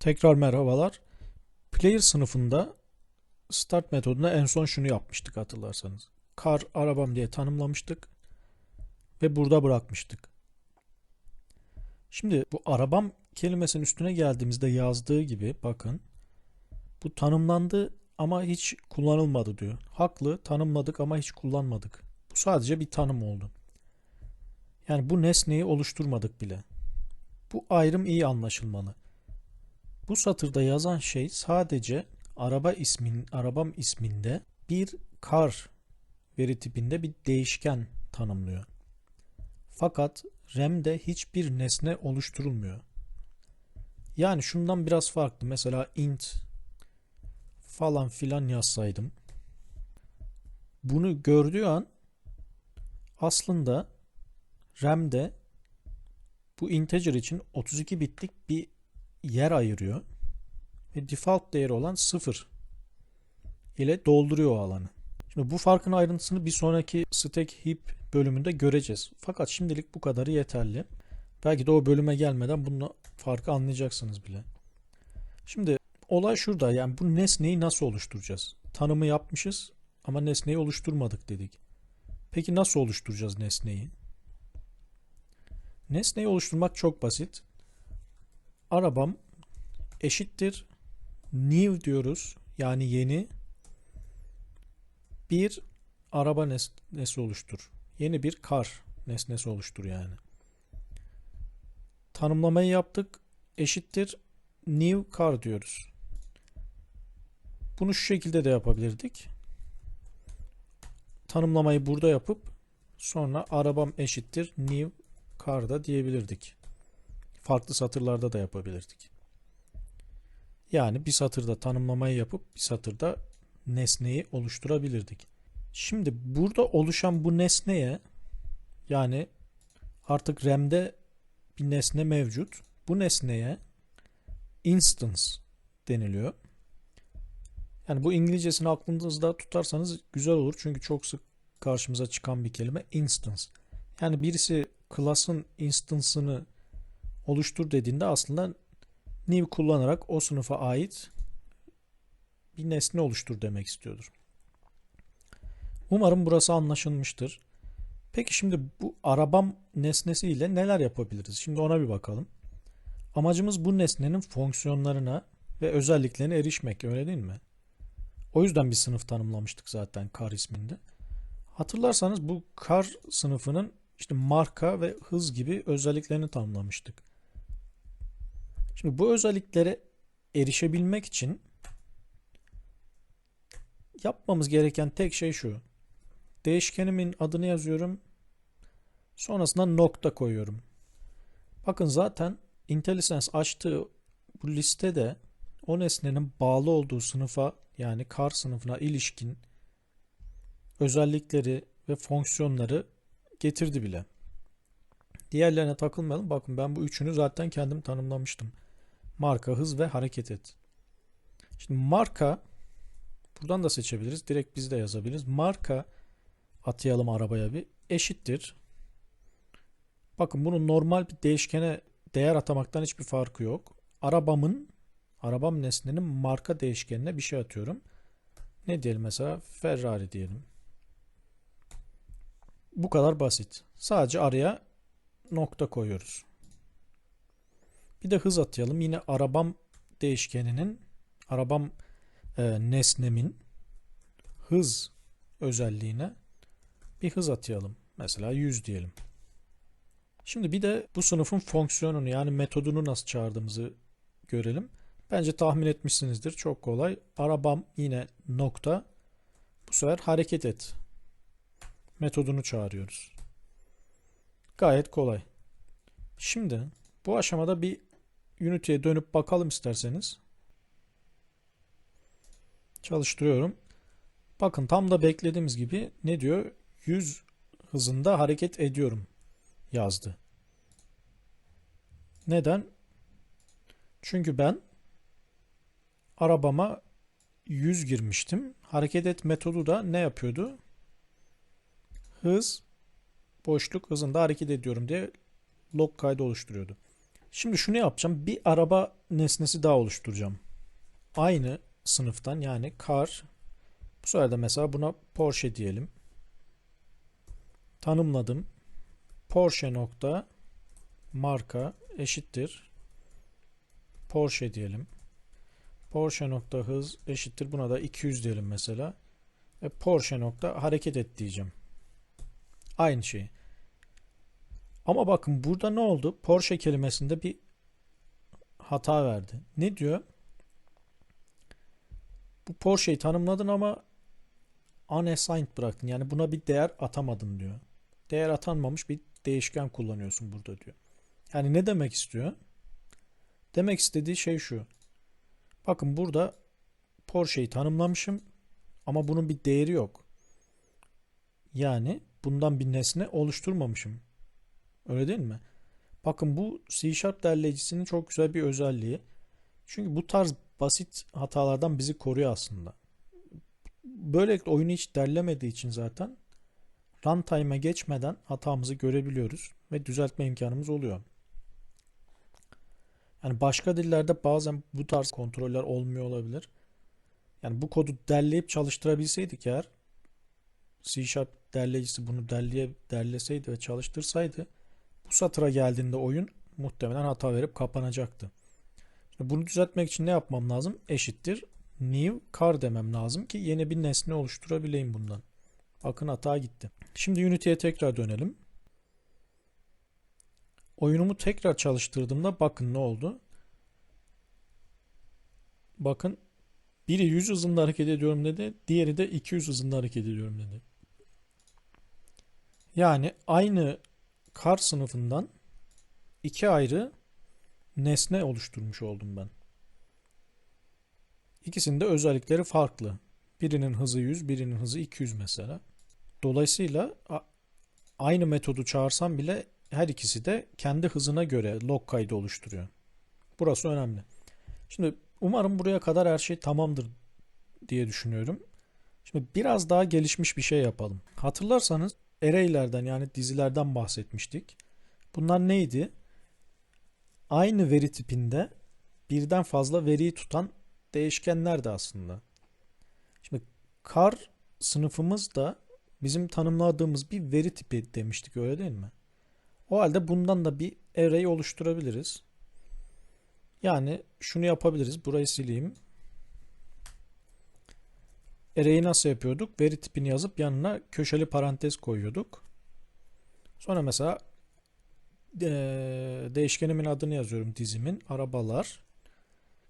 Tekrar merhabalar. Player sınıfında start metodunda en son şunu yapmıştık hatırlarsanız. Car arabam diye tanımlamıştık ve burada bırakmıştık. Şimdi bu arabam kelimesinin üstüne geldiğimizde yazdığı gibi bakın bu tanımlandı ama hiç kullanılmadı diyor. Haklı tanımladık ama hiç kullanmadık. Bu sadece bir tanım oldu. Yani bu nesneyi oluşturmadık bile. Bu ayrım iyi anlaşılmalı. Bu satırda yazan şey sadece araba ismin, arabam isminde bir car veri tipinde bir değişken tanımlıyor. Fakat RAM'de hiçbir nesne oluşturulmuyor. Yani şundan biraz farklı. Mesela int falan filan yazsaydım. Bunu gördüğü an aslında RAM'de bu integer için 32 bitlik bir yer ayırıyor ve default değeri olan 0 ile dolduruyor o alanı. Şimdi bu farkın ayrıntısını bir sonraki stack heap bölümünde göreceğiz. Fakat şimdilik bu kadarı yeterli. Belki de o bölüme gelmeden bunun farkı anlayacaksınız bile. Şimdi olay şurada. Yani bu nesneyi nasıl oluşturacağız? Tanımı yapmışız ama nesneyi oluşturmadık dedik. Peki nasıl oluşturacağız nesneyi? Nesneyi oluşturmak çok basit. Arabam eşittir new diyoruz. Yani yeni bir araba nesnesi oluştur. Yeni bir car nesnesi oluştur yani. Tanımlamayı yaptık. Eşittir new car diyoruz. Bunu şu şekilde de yapabilirdik. Tanımlamayı burada yapıp sonra arabam eşittir new car da diyebilirdik. Farklı satırlarda da yapabilirdik. Yani bir satırda tanımlamayı yapıp bir satırda nesneyi oluşturabilirdik. Şimdi burada oluşan bu nesneye yani artık RAM'de bir nesne mevcut. Bu nesneye instance deniliyor. Yani bu İngilizcesini aklınızda tutarsanız güzel olur. Çünkü çok sık karşımıza çıkan bir kelime instance. Yani birisi class'ın instance'ını oluştur dediğinde aslında new kullanarak o sınıfa ait bir nesne oluştur demek istiyordur. Umarım burası anlaşılmıştır. Peki şimdi bu arabam nesnesi ile neler yapabiliriz? Şimdi ona bir bakalım. Amacımız bu nesnenin fonksiyonlarına ve özelliklerine erişmek öyle değil mi? O yüzden bir sınıf tanımlamıştık zaten car isminde. Hatırlarsanız bu car sınıfının işte marka ve hız gibi özelliklerini tanımlamıştık. Şimdi bu özelliklere erişebilmek için yapmamız gereken tek şey şu. Değişkenimin adını yazıyorum. Sonrasında nokta koyuyorum. Bakın zaten IntelliSense açtığı bu listede o nesnenin bağlı olduğu sınıfa yani car sınıfına ilişkin özellikleri ve fonksiyonları getirdi bile. Diğerlerine takılmayalım. Bakın ben bu üçünü zaten kendim tanımlamıştım. Marka, hız ve hareket et. Şimdi marka buradan da seçebiliriz. Direkt biz de yazabiliriz. Marka atayalım arabaya bir eşittir. Bakın bunun normal bir değişkene değer atamaktan hiçbir farkı yok. Arabamın arabam nesnenin marka değişkenine bir şey atıyorum. Ne diyelim mesela Ferrari diyelim. Bu kadar basit. Sadece araya nokta koyuyoruz. Bir de hız atayalım. Yine arabam değişkeninin arabam e, nesnemin hız özelliğine bir hız atayalım. Mesela 100 diyelim. Şimdi bir de bu sınıfın fonksiyonunu yani metodunu nasıl çağırdığımızı görelim. Bence tahmin etmişsinizdir. Çok kolay. Arabam yine nokta. Bu sefer hareket et. Metodunu çağırıyoruz. Gayet kolay. Şimdi bu aşamada bir Unity'ye dönüp bakalım isterseniz. Çalıştırıyorum. Bakın tam da beklediğimiz gibi ne diyor? 100 hızında hareket ediyorum yazdı. Neden? Çünkü ben arabama 100 girmiştim. Hareket et metodu da ne yapıyordu? Hız boşluk hızında hareket ediyorum diye log kaydı oluşturuyordu. Şimdi şunu yapacağım. Bir araba nesnesi daha oluşturacağım. Aynı sınıftan yani car. Bu sefer de mesela buna Porsche diyelim. Tanımladım. Porsche nokta marka eşittir. Porsche diyelim. Porsche nokta hız eşittir. Buna da 200 diyelim mesela. Ve Porsche nokta hareket et diyeceğim. Aynı şey. Ama bakın burada ne oldu? Porsche kelimesinde bir hata verdi. Ne diyor? Bu Porsche'yi tanımladın ama unassigned bıraktın. Yani buna bir değer atamadın diyor. Değer atanmamış bir değişken kullanıyorsun burada diyor. Yani ne demek istiyor? Demek istediği şey şu. Bakın burada Porsche'yi tanımlamışım ama bunun bir değeri yok. Yani bundan bir nesne oluşturmamışım. Öyle değil mi? Bakın bu C Sharp derleyicisinin çok güzel bir özelliği. Çünkü bu tarz basit hatalardan bizi koruyor aslında. Böylelikle oyunu hiç derlemediği için zaten runtime'a geçmeden hatamızı görebiliyoruz ve düzeltme imkanımız oluyor. Yani başka dillerde bazen bu tarz kontroller olmuyor olabilir. Yani bu kodu derleyip çalıştırabilseydik eğer C Sharp derleyicisi bunu derleye, derleseydi ve çalıştırsaydı bu satıra geldiğinde oyun muhtemelen hata verip kapanacaktı. Şimdi bunu düzeltmek için ne yapmam lazım? Eşittir new car demem lazım ki yeni bir nesne oluşturabileyim bundan. Bakın hata gitti. Şimdi Unity'ye tekrar dönelim. Oyunumu tekrar çalıştırdığımda bakın ne oldu? Bakın biri 100 hızında hareket ediyorum dedi. Diğeri de 200 hızında hareket ediyorum dedi. Yani aynı kar sınıfından iki ayrı nesne oluşturmuş oldum ben. İkisinin de özellikleri farklı. Birinin hızı 100, birinin hızı 200 mesela. Dolayısıyla aynı metodu çağırsam bile her ikisi de kendi hızına göre log kaydı oluşturuyor. Burası önemli. Şimdi umarım buraya kadar her şey tamamdır diye düşünüyorum. Şimdi biraz daha gelişmiş bir şey yapalım. Hatırlarsanız array'lerden yani dizilerden bahsetmiştik. Bunlar neydi? Aynı veri tipinde birden fazla veriyi tutan değişkenlerdi aslında. Şimdi kar sınıfımız da bizim tanımladığımız bir veri tipi demiştik öyle değil mi? O halde bundan da bir array oluşturabiliriz. Yani şunu yapabiliriz. Burayı sileyim. Array'i nasıl yapıyorduk? Veri tipini yazıp yanına köşeli parantez koyuyorduk. Sonra mesela değişkenimin adını yazıyorum dizimin. Arabalar.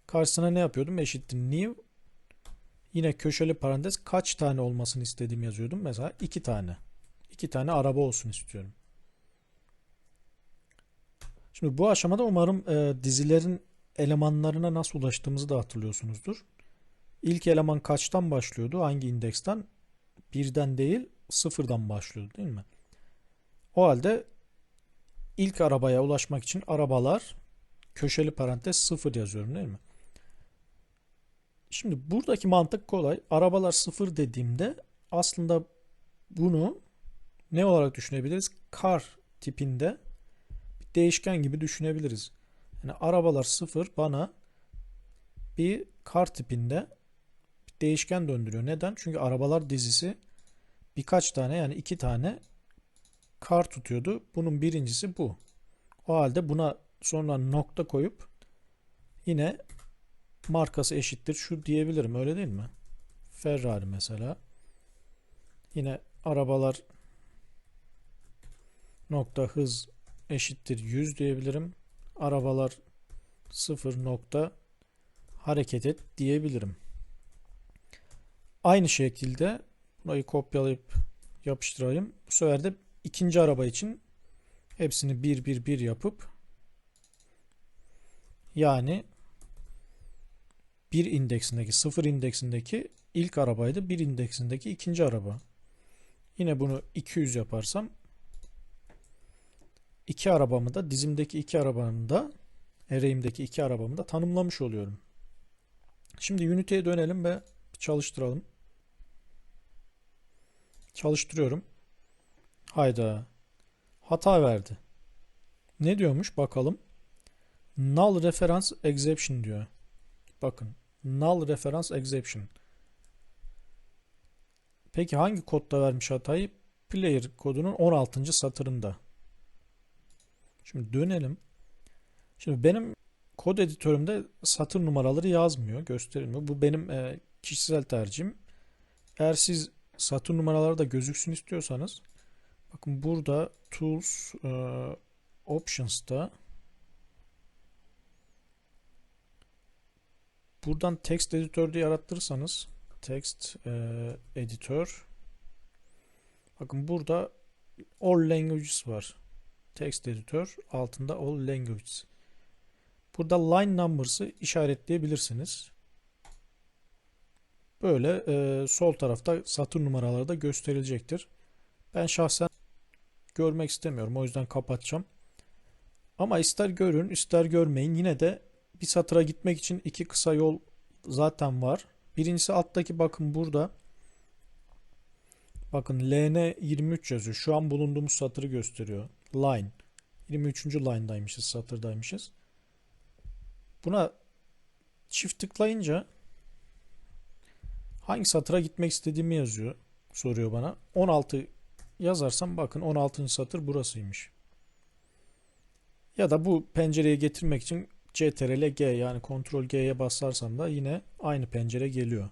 Karşısına ne yapıyordum? Eşittir new. Yine köşeli parantez kaç tane olmasını istediğimi yazıyordum. Mesela iki tane. İki tane araba olsun istiyorum. Şimdi bu aşamada umarım e, dizilerin elemanlarına nasıl ulaştığımızı da hatırlıyorsunuzdur. İlk eleman kaçtan başlıyordu? Hangi indeksten? Birden değil, sıfırdan başlıyordu değil mi? O halde ilk arabaya ulaşmak için arabalar köşeli parantez sıfır yazıyorum değil mi? Şimdi buradaki mantık kolay. Arabalar sıfır dediğimde aslında bunu ne olarak düşünebiliriz? Car tipinde bir değişken gibi düşünebiliriz. Yani arabalar sıfır bana bir car tipinde değişken döndürüyor. Neden? Çünkü arabalar dizisi birkaç tane yani iki tane car tutuyordu. Bunun birincisi bu. O halde buna sonra nokta koyup yine markası eşittir şu diyebilirim öyle değil mi? Ferrari mesela. Yine arabalar nokta hız eşittir 100 diyebilirim. Arabalar 0 nokta hareket et diyebilirim. Aynı şekilde burayı kopyalayıp yapıştırayım. Bu sefer de ikinci araba için hepsini bir bir bir yapıp yani bir indeksindeki sıfır indeksindeki ilk arabaydı. Bir indeksindeki ikinci araba. Yine bunu 200 yaparsam iki arabamı da dizimdeki iki arabanın da array'imdeki iki arabamı da tanımlamış oluyorum. Şimdi Unity'ye dönelim ve çalıştıralım. Çalıştırıyorum. Hayda. Hata verdi. Ne diyormuş bakalım. null reference exception diyor. Bakın null reference exception. Peki hangi kodda vermiş hatayı? Player kodunun 16. satırında. Şimdi dönelim. Şimdi benim kod editörümde satır numaraları yazmıyor, gösterilmiyor. Bu benim e, kişisel tercihim. Eğer siz satır numaraları da gözüksün istiyorsanız bakın burada Tools e, Options'ta buradan text editör diye arattırırsanız text e, editör bakın burada all languages var. Text editör altında all languages. Burada line numbers'ı işaretleyebilirsiniz. Böyle e, sol tarafta satır numaraları da gösterilecektir. Ben şahsen görmek istemiyorum. O yüzden kapatacağım. Ama ister görün ister görmeyin yine de bir satıra gitmek için iki kısa yol zaten var. Birincisi alttaki bakın burada. Bakın LN 23 yazıyor. Şu an bulunduğumuz satırı gösteriyor. Line. 23. line'daymışız, satırdaymışız. Buna çift tıklayınca hangi satıra gitmek istediğimi yazıyor. Soruyor bana. 16 yazarsam bakın 16. satır burasıymış. Ya da bu pencereye getirmek için CTRL G yani Ctrl G'ye basarsam da yine aynı pencere geliyor.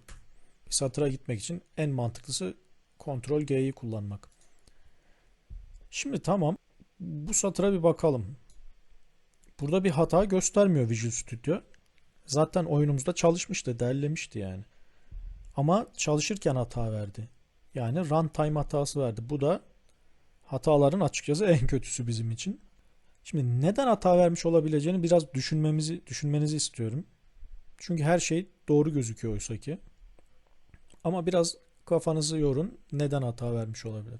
Satıra gitmek için en mantıklısı Ctrl G'yi kullanmak. Şimdi tamam. Bu satıra bir bakalım. Burada bir hata göstermiyor Visual Studio. Zaten oyunumuzda çalışmıştı, derlemişti yani. Ama çalışırken hata verdi. Yani runtime hatası verdi. Bu da hataların açıkçası en kötüsü bizim için. Şimdi neden hata vermiş olabileceğini biraz düşünmemizi düşünmenizi istiyorum. Çünkü her şey doğru gözüküyor oysa ki. Ama biraz kafanızı yorun. Neden hata vermiş olabilir?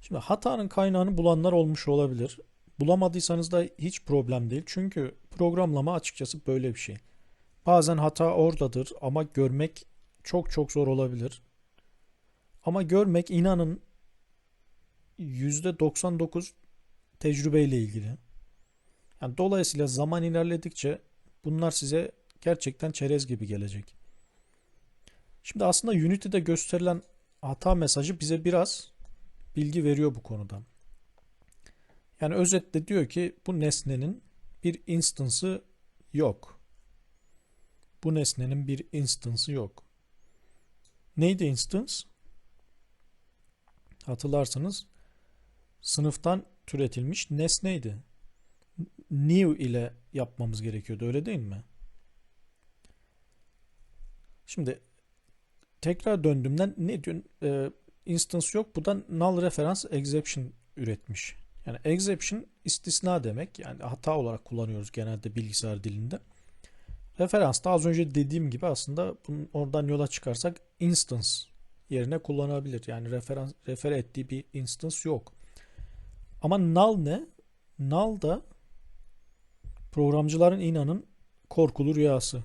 Şimdi hatanın kaynağını bulanlar olmuş olabilir. Bulamadıysanız da hiç problem değil. Çünkü programlama açıkçası böyle bir şey. Bazen hata oradadır ama görmek çok çok zor olabilir. Ama görmek inanın %99 tecrübeyle ilgili. Yani dolayısıyla zaman ilerledikçe bunlar size gerçekten çerez gibi gelecek. Şimdi aslında Unity'de gösterilen hata mesajı bize biraz bilgi veriyor bu konuda. Yani özetle diyor ki bu nesnenin bir instance'ı yok. Bu nesnenin bir instance'ı yok. Neydi instance? Hatırlarsanız sınıftan türetilmiş nesneydi. New ile yapmamız gerekiyordu öyle değil mi? Şimdi tekrar döndüğümden ne diyor? Ee, instance yok. Bu da null reference exception üretmiş. Yani exception istisna demek. Yani hata olarak kullanıyoruz genelde bilgisayar dilinde. Referans da az önce dediğim gibi aslında bunun oradan yola çıkarsak instance yerine kullanabilir. Yani referans refer ettiği bir instance yok. Ama null ne? Null da programcıların inanın korkulu rüyası.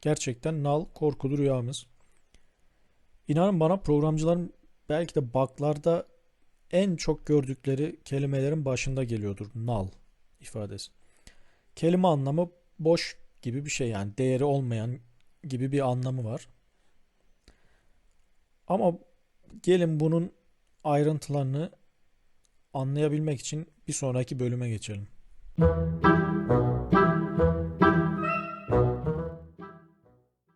Gerçekten null korkulu rüyamız. İnanın bana programcıların belki de bug'larda en çok gördükleri kelimelerin başında geliyordur null ifadesi. Kelime anlamı boş gibi bir şey yani değeri olmayan gibi bir anlamı var. Ama gelin bunun ayrıntılarını anlayabilmek için bir sonraki bölüme geçelim.